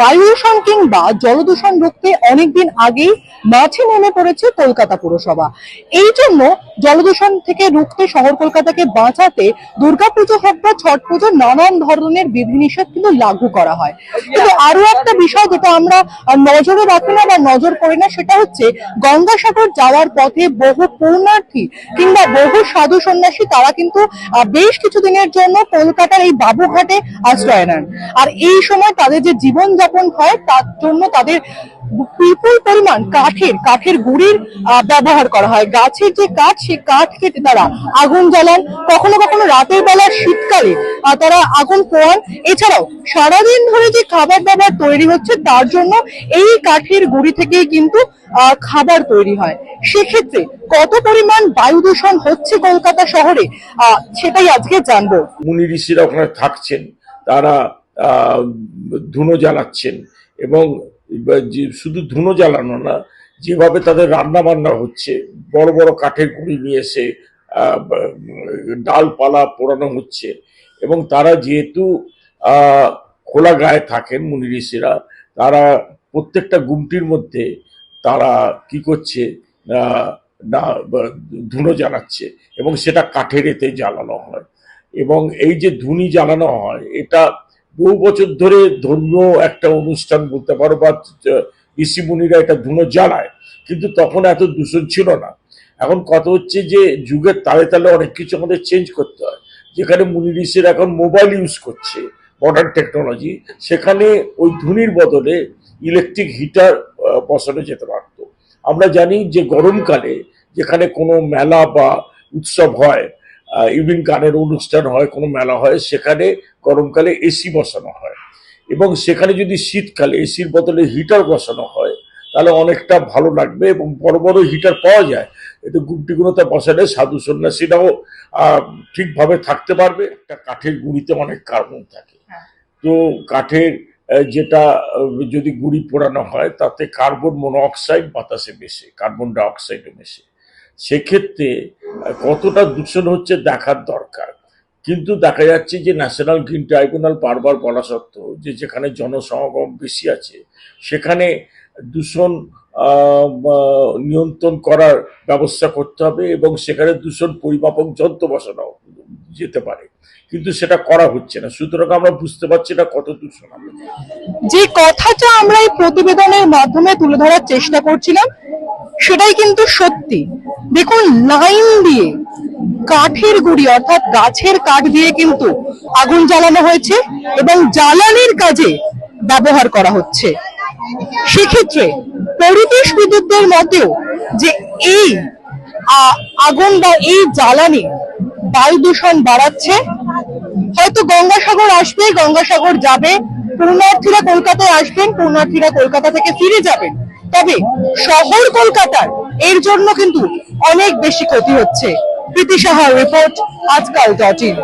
বায়ু দূষণ কিংবা জলদূষণ রুখতে অনেকদিন আগেই মাঠে নেমে পড়েছে কলকাতা পুরসভা। এই জন্য জলদূষণ থেকে রুখতে শহর কলকাতাকে বাঁচাতে দুর্গাপুজো হোক বা ছট পুজো, নানান ধরনের বিধিনিষেধ কিন্তু লাগু করা হয়। কিন্তু আরও একটা বিষয় যেটা আমরা নজরে রাখি না বা নজর করি না, সেটা হচ্ছে গঙ্গাসাগর যাওয়ার পথে বহু পূর্ণার্থী কিংবা বহু সাধু সন্ন্যাসী তারা কিন্তু বেশ কিছু দিনের জন্য কলকাতার এই বাবুঘাটে আশ্রয় নেন। আর এই সময় তাদের যে জীবন যাপন হয়, তার জন্য তাদের বিপুল পরিমাণ কাঠের কাঠের গুড়ির ব্যবহার করা হয়। গাছের যে কাঠ, সেই কাঠ কেটে তারা আগুন জ্বালান। কখনো কখনো রাতের বেলা, শীতকালে তারা আগুন পোয়ান এছাড়াও সারাদিন ধরে যে খাবার দাবার তৈরি হচ্ছে, তার জন্য এই কাঠের গুড়ি থেকেই কিন্তু খাবার তৈরি হয়। সেক্ষেত্রে কত পরিমাণ বায়ু দূষণ হচ্ছে কলকাতা শহরে? সেটাই আজকে জানব। মুনি ঋষিরা ওখানে থাকছেন। তারা ধুনো জ্বালাচ্ছেন। এবং শুধু ধুনো জ্বালানো না, যেভাবে তাদের রান্না বান্না হচ্ছে, বড় বড় কাঠের গুঁড়ি নিয়ে এসে ডালপালা পোড়ানো হচ্ছে। এবং তারা যেহেতু খোলা গায়ে থাকেন মুনি ঋষিরা, তারা প্রত্যেকটা গুমটির মধ্যে তারা কি করছে না ধুনো জ্বালাচ্ছে এবং সেটা কাঠের এতে জ্বালানো হয়। এবং এই যে ধুনি জ্বালানো হয়, এটা বহু বছর ধরে ধন্য একটা অনুষ্ঠান বলতে পারো বা ঋষি মুনিরা এটা ধুনো জ্বালায় কিন্তু তখন এত দূষণ ছিল না। এখন কথা হচ্ছে যে যুগের তালে তালে অনেক কিছু আমাদের চেঞ্জ করতে হয়। যেখানে মুনি ঋষিরা এখন মোবাইল ইউজ করছে মডার্ন টেকনোলজি সেখানে ওই ধুনির বদলে ইলেকট্রিক হিটার বসানো যেতে পারত। আমরা জানি যে গরমকালে যেখানে কোনো মেলা বা উৎসব হয় ইভিন গানের অনুষ্ঠান হয় কোনো মেলা হয় সেখানে গরমকালে এসি বসানো হয়। এবং সেখানে যদি শীতকালে এসির বদলে হিটার বসানো হয় তাহলে অনেকটা ভালো লাগবে এবং বড় বড় হিটার পাওয়া যায়। এতে গুমটিগুলোতে বসালে সাধু সন্ন্যাসীরাও ঠিকভাবে থাকতে পারবে। একটা কাঠের গুঁড়িতে অনেক কার্বন থাকে। হ্যাঁ। তো কাঠের যেটা যদি গুঁড়ি পোড়ানো হয় তাতে কার্বন মনোঅক্সাইড বাতাসে মেশে কার্বন ডাইঅক্সাইডে মেশে। সেক্ষেত্রে কতটা দূষণ হচ্ছে দেখার দরকার। কিন্তু দেখা যাচ্ছে যে ন্যাশনাল গ্রিন ট্রাইব্যুনাল বারবার বলা সত্ত্বেও যে যেখানে জনসমাগম বেশি আছে, সেখানে দূষণ নিয়ন্ত্রণ করার ব্যবস্থা করতে হবে এবং সেখানে দূষণ পরিমাপক যন্ত্র বসানো যেতে পারে। কিন্তু সেটা করা হচ্ছে না। সুতরাং আমরা বুঝতে পারছি না কত দূষণ যে কথাটা আমরা এই প্রতিবেদনের মাধ্যমে তুলে ধরার চেষ্টা করছিলাম সেটাই কিন্তু সত্যি। দেখুন, লাইন দিয়ে কাঠের গুড়ি, অর্থাৎ গাছের কাঠ দিয়ে কিন্তু আগুন জ্বালানো হয়েছে এবং জ্বালানির কাজে ব্যবহার করা হচ্ছে। সেক্ষেত্রে পরিবেশ বিদ্যুতের মতেও যে এই আগুন বা এই জ্বালানি বায়ু দূষণ বাড়াচ্ছে, হয়তো গঙ্গাসাগর আসবে, গঙ্গাসাগর যাবে পূর্ণার্থীরা কলকাতায় আসবেন পূর্ণার্থীরা কলকাতা থেকে ফিরে যাবেন। তবে শহর কলকাতার, এর জন্য কিন্তু অনেক বেশি ক্ষতি হচ্ছে। প্রীতি সাহার রিপোর্ট আজকাল ডট ইন